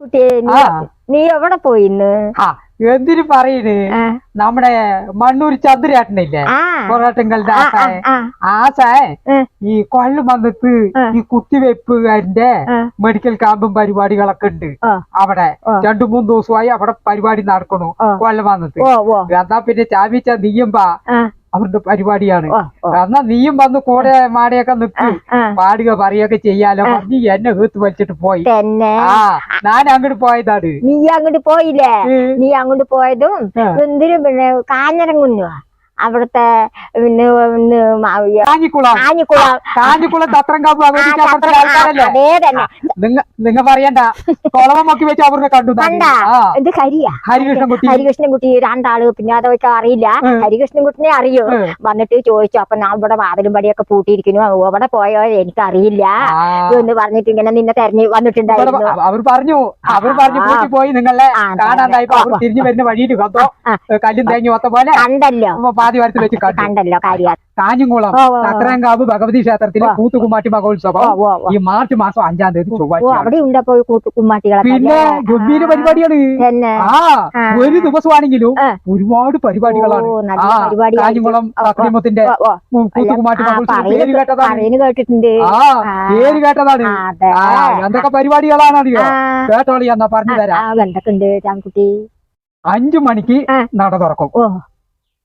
കുട്ടിയെ നീ എവിടെ പോയിന്ന് എന്തിനു പറയുന്നു. നമ്മുടെ മണ്ണൂർ ചന്ദ്രേട്ടനില്ലേ? പൊറാട്ടങ്ങളുടെ ആ, ആശായ ആ, ആശായ ആ. ഈ കൊള്ളു വന്നിട്ട് ഈ കുത്തിവെപ്പുകാരന്റെ. മെഡിക്കൽ ക്യാമ്പും പരിപാടികളൊക്കെ ഉണ്ട്. അവിടെ. രണ്ടു മൂന്ന് ദിവസമായി അവിടെ പരിപാടി നടക്കണു. കൊല്ലം വന്നിട്ട്. എന്നാ പിന്നെ ചാവിച്ച നീയുമ്പാ അവരുടെ പരിപാടിയാണ്. എന്നാ നീയും വന്ന് കൂടെ മാടയൊക്കെ നിൽക്കും പാടുക പറയുകയൊക്കെ ചെയ്യാലോ. നീ എന്നെ വീത്ത് വലിച്ചിട്ട് പോയി. ആ ഞാൻ അങ്ങോട്ട് പോയതാണ്. നീ അങ്ങോട്ട് പോയില്ലേ? നീ അങ്ങോട്ട് പോയതും. എന്തിനും പിന്നെ കാഞ്ഞിറങ്ങുന്നു അവിടുത്തെ പിന്നെ കാഞ്ഞിക്കുളം. കാഞ്ഞിക്കുളം. കാഞ്ഞിക്കുളം തത്രങ്കാവ് ആ, ഭഗവതി ചത്ര- ക്ഷേത്രത്തിലെ ആൾക്കാരല്ലേ അതേ തന്നെ. നിങ്ങ നിങ്ങ പറയണ്ട. കൊളവമൊക്കെ വെച്ച് അവരുടെ കണ്ടു ഇത് കരിയാ ഹരികൃഷ്ണൻകുട്ടി ഹരികൃഷ്ണൻകുട്ടി രണ്ടാൾ പിന്നെ അതൊക്കെ അറിയില്ല. ഹരികൃഷ്ണൻകുട്ടിനെ അറിയോ. വന്നിട്ട് ചോദിച്ചു. അപ്പൊ ഞാൻ ഇവിടെ വാതിലും പടിയൊക്കെ പൂട്ടിയിരിക്കുന്നു. അവിടെ പോയോ എനിക്ക് അറിയില്ല എന്ന് പറഞ്ഞിട്ട് ഇങ്ങനെ നിന്നെ തെരഞ്ഞു വന്നിട്ടുണ്ടായിരുന്നു. അവർ പറഞ്ഞു. അവർ പറഞ്ഞു പോയി നിങ്ങളെ ആ, കാണാണ്ടായപ്പോ തിരിഞ്ഞു വരുന്ന വഴിയിൽ. കല്ലും തേങ്ങി ഒത്ത പോലെ. കണ്ടല്ലോ. അപ്പൊ പാതി വരത്തിൽ വെച്ച് കണ്ടല്ലോ കാര്യ. ഓ. തത്രങ്കാവ് ഭഗവതി ക്ഷേത്രത്തിലെ കൂത്തുകുമാറ്റി മഹോത്സവം. ഈ മാർച്ച് മാസം അഞ്ചാം തീയതി ചൊവ്വാഴ്ച പിന്നെ? ഗംഭീര. പരിപാടിയാണ് ആ. ഒരു ദിവസമാണെങ്കിലും. ഒരുപാട് പരിപാടികളാണ്. കാഞ്ഞുംകുളം അക്രമത്തിന്റെ ആ, മഹോത്സവം പേര് കേട്ടതാണ്. ആ. പേര് കേട്ടതാണ്. എന്തൊക്കെ പരിപാടികളാണ് അറിയോ. കേട്ടോളി എന്നാ പറഞ്ഞു തരാം എന്തൊക്കെ ഉണ്ട് ചാൻകുട്ടി അഞ്ചു മണിക്ക് നട തുറക്കും.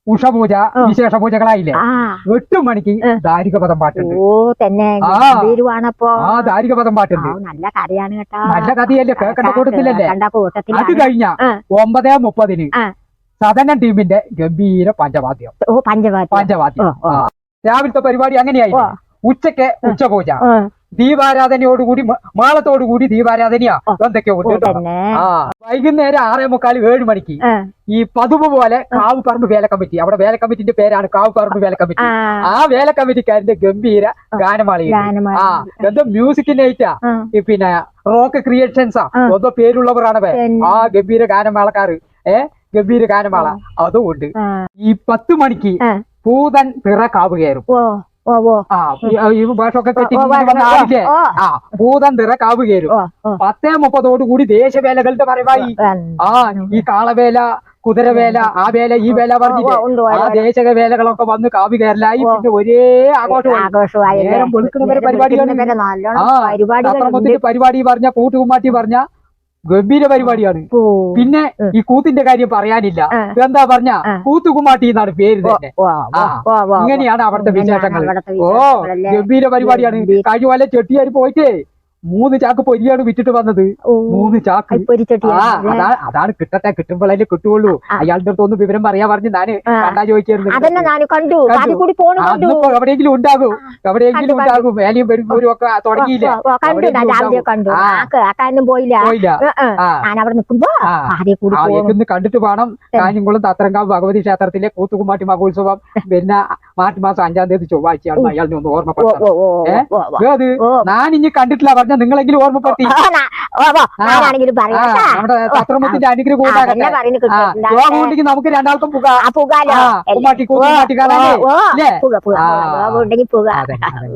ഉഷപൂജ വിശേഷ പൂജകളായില്ലേ എട്ട് മണിക്ക്. ദാരികപദം പാട്ടുണ്ട്. ഓ തന്നെ ആ. ഗംഭീരമാണപ്പോ. ആ ദാരികപദം പാട്ടുണ്ട്. നല്ല കഥയാണ് കേട്ടോ. നല്ല കഥയല്ലേ? കേൾക്കേണ്ട കൂട്ടത്തിലല്ലേ? കണ്ട അത് കഴിഞ്ഞ. ഒമ്പതേ മുപ്പതിന്. സദനം ടീമിന്റെ ഗംഭീര പഞ്ചവാദ്യം. ഓ പഞ്ചവാദ്യം. പഞ്ചവാദ്യം. രാവിലത്തെ പരിപാടി അങ്ങനെയായി. ഉച്ചയ്ക്ക് ഉച്ചപൂജ ദീപാരാധനയോടുകൂടി മാളത്തോടുകൂടി ദീപാരാധനയാ. എന്തൊക്കെയോ ആ വൈകുന്നേരം ആറേ മുക്കാൽ ഏഴ് മണിക്ക് ഈ പതുവ് പോലെ കാവ് പറമ്പ് വേല കമ്മിറ്റി. അവിടെ വേല കമ്മിറ്റിന്റെ പേരാണ് കാവ് പറമ്പ് വേല കമ്മിറ്റി. ആ, വേല കമ്മിറ്റിക്കാരന്റെ ഗംഭീര ഗാനമാളി. ആ എന്തോ മ്യൂസിക് നൈറ്റാ പിന്നെ റോക്ക് ക്രിയേഷൻസാ. എന്തോ പേരുള്ളവരാണ് ആ ഗംഭീര ഗാനമേളക്കാര്. ഏ ഗംഭീര ഗാനമാള. അതും ഉണ്ട്. ഈ പത്ത് മണിക്ക്. പൂതൻ പിറ കാവ് കയറും ഈ- ഈ ഭാഷയൊക്കെ ഓ. ആ ഭൂതം പിറ കാവ് കയറും പത്തേ മുപ്പതോടു കൂടി ദേശവേലകളുടെ പറവായി ആ ഈ കാളവേല കുതിരവേല ആ വേല ഈ വേല പറഞ്ഞിട്ട് ആ ദേശക വേലകളൊക്കെ വന്ന് കാവി കയറലായി പിന്നെ ഒരേ ആഘോഷമായി. ആഘോഷമായി നേരം വെളുക്കുന്നവരെ പരിപാടിയാണ്. ആ പരിപാടി പറഞ്ഞ കൂട്ടുകുമ്മാട്ടി പറഞ്ഞ ഗംഭീര പരിപാടിയാണ്. പിന്നെ ഈ കൂത്തിന്റെ കാര്യം പറയാനില്ല. എന്താ പറഞ്ഞ കൂത്തുകുമാട്ടി എന്നാണ് പേര് തന്നെ. ഇങ്ങനെയാണ് അവിടുത്തെ വിശേഷങ്ങൾ. ഓ? ഗംഭീര പരിപാടിയാണ്. കഴിഞ്ഞ പോലെ ചെട്ടിയാര് പോയിട്ടേ. മൂന്ന് ചാക്ക് പൊരിയാണ് വിറ്റിട്ട് വന്നത്. മൂന്ന് ചാക്ക്. ആ അതാണ് അതാണ് കിട്ടട്ടെ കിട്ടുമ്പോഴല്ലേ കിട്ടുള്ളൂ അയാളുടെ അടുത്തൊന്ന് വിവരം പറയാൻ പറഞ്ഞു ഞാൻ കണ്ടാ അന്നിപ്പോ എവിടെയെങ്കിലും ഉണ്ടാകും. എവിടെയെങ്കിലും ഉണ്ടാകും. വേലയും വരുമ്പോഴും ഒക്കെ തുടങ്ങിയില്ല? പോയില്ല. കണ്ടിട്ട് വേണം. കാഞ്ഞുംകുളം തത്രങ്കാവ് ഭഗവതി ക്ഷേത്രത്തിലെ കൂത്തുകുമ്മാട്ടി മഹോത്സവം. പിന്നെ മാർച്ച് മാസം അഞ്ചാം തീയതി ചൊവ്വാഴ്ചയാണ് അയാളിനെ ഒന്ന് ഓർമ്മപ്പെടുത്തണം ഓ ഓ ഏ? ഓ, ഓ. അത് ഓ. ഞാൻ ഇനി കണ്ടിട്ടില്ല പറഞ്ഞ നിങ്ങളെങ്കിലും ഓർമ്മപ്പെടുത്തി. നമ്മുടെ തത്രമുത്തിന്റെ അനുഗ്രഹം ആ, കൂട്ടാകട്ടെ അതന്നെ പറയുന്നത് ആ കിട്ടും. യോഗമുണ്ടെങ്കിൽ നമുക്ക് രണ്ടാൾക്കും പോകാം പുകാലോ ആ, കുമ്മാട്ടി, കൂത്തുകുമ്മാട്ടി കാണാനേ. ഓ, ഓ, പുക പുക ആ. ഉണ്ടെങ്കിൽ പുക അതെ അതെ